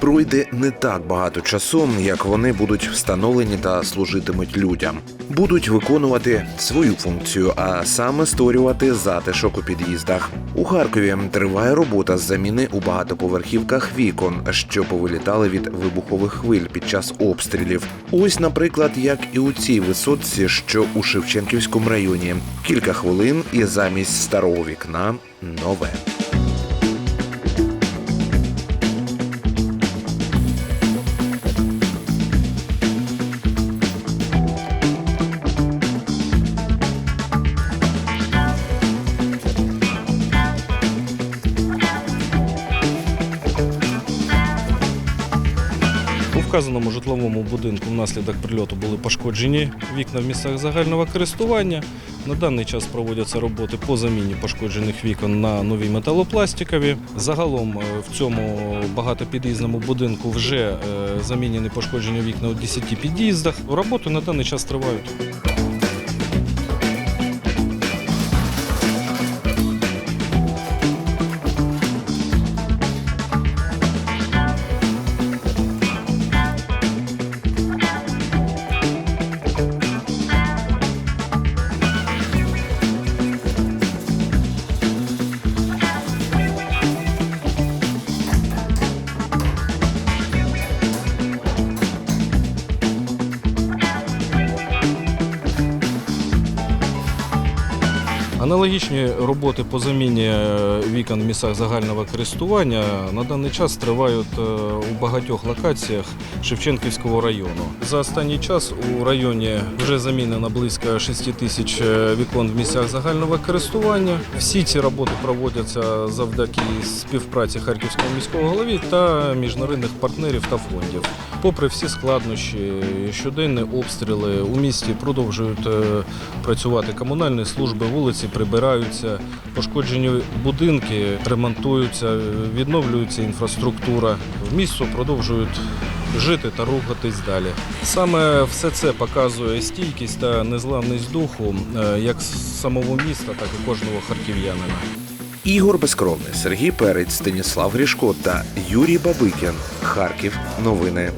Пройде не так багато часу, як вони будуть встановлені та служитимуть людям. Будуть виконувати свою функцію, а саме створювати затишок у під'їздах. У Харкові триває робота з заміни у багатоповерхівках вікон, що повилітали від вибухових хвиль під час обстрілів. Ось, наприклад, як і у цій висотці, що у Шевченківському районі. Кілька хвилин і замість старого вікна нове. Вказаному житловому будинку внаслідок прильоту були пошкоджені вікна в місцях загального користування. На даний час проводяться роботи по заміні пошкоджених вікон на нові металопластикові. Загалом е, в цьому багатопід'їзному будинку вже е, замінені пошкоджені вікна у 10 під'їздах. Роботи на даний час тривають. Аналогічні роботи по заміні е, вікон в місцях загального користування на даний час тривають е, у багатьох локаціях Шевченківського району. За останній час у районі вже замінено близько 6 тисяч е, вікон в місцях загального користування. Всі ці роботи проводяться завдяки співпраці Харківського міського голови та міжнародних партнерів та фондів. Попри всі складнощі, щоденні обстріли у місті продовжують е, працювати комунальні служби, вулиці прибираються, пошкоджені будинки ремонтуються, відновлюється інфраструктура. В місто продовжують жити та рухатись далі. Саме все це показує стійкість та незламність духу е, як самого міста, так і кожного харків'янина. Ігор Безкровний, Сергій Перець, Станіслав Грішко та Юрій Бабикін. Харків. Новини.